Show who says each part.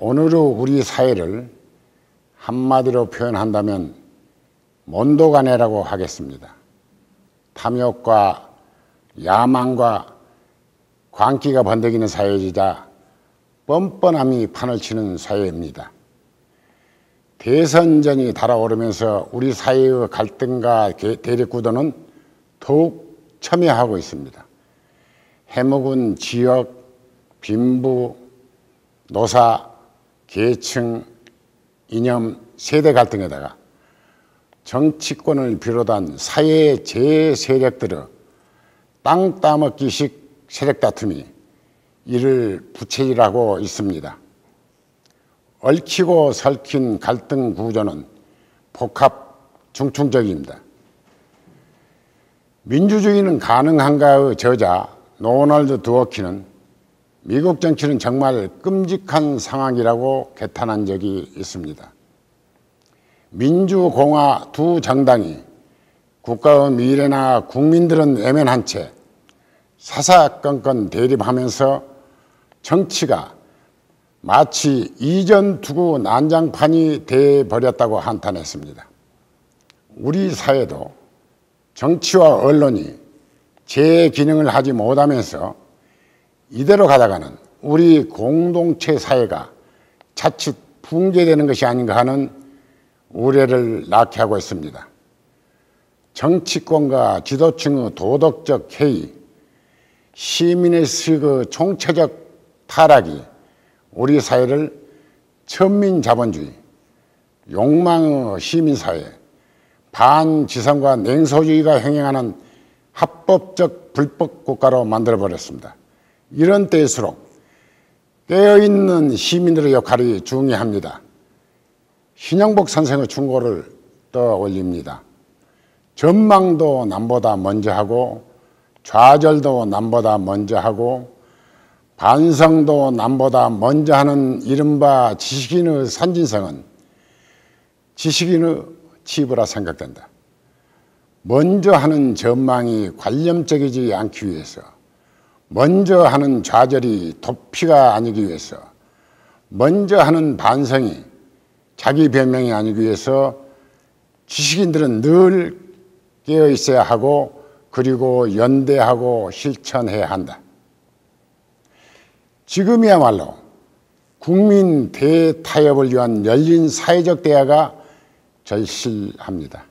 Speaker 1: 오늘의 우리 사회를 한마디로 표현한다면 몬도가네라고 하겠습니다. 탐욕과 야망과 광기가 번데기는 사회이자 뻔뻔함이 판을 치는 사회입니다. 대선전이 달아오르면서 우리 사회의 갈등과 대립구도는 더욱 첨예하고 있습니다. 해묵은 지역, 빈부, 노사, 계층, 이념, 세대 갈등에다가 정치권을 비롯한 사회의 제세력들의 땅 따먹기식 세력 다툼이 이를 부채질하고 있습니다. 얽히고 설킨 갈등 구조는 복합 중충적입니다. 민주주의는 가능한가의 저자 노널드 두어키는 미국 정치는 정말 끔찍한 상황이라고 개탄한 적이 있습니다. 민주공화 두 정당이 국가의 미래나 국민들은 외면한 채 사사건건 대립하면서 정치가 마치 이전 투구 난장판이 돼 버렸다고 한탄했습니다. 우리 사회도 정치와 언론이 제 기능을 하지 못하면서 이대로 가다가는 우리 공동체 사회가 자칫 붕괴되는 것이 아닌가 하는 우려를 낳게 하고 있습니다. 정치권과 지도층의 도덕적 해이, 시민의 그 총체적 타락이 우리 사회를 천민 자본주의, 욕망의 시민사회, 반지성과 냉소주의가 행행하는 합법적 불법 국가로 만들어버렸습니다. 이런 때일수록 깨어있는 시민들의 역할이 중요합니다. 신영복 선생의 충고를 떠올립니다. 전망도 남보다 먼저 하고 좌절도 남보다 먼저 하고 반성도 남보다 먼저 하는 이른바 지식인의 선진성은 지식인의 치부라 생각된다. 먼저 하는 전망이 관념적이지 않기 위해서 먼저 하는 좌절이 도피가 아니기 위해서 먼저 하는 반성이 자기 변명이 아니기 위해서 지식인들은 늘 깨어 있어야 하고 그리고 연대하고 실천해야 한다. 지금이야말로 국민 대타협을 위한 열린 사회적 대화가 절실합니다.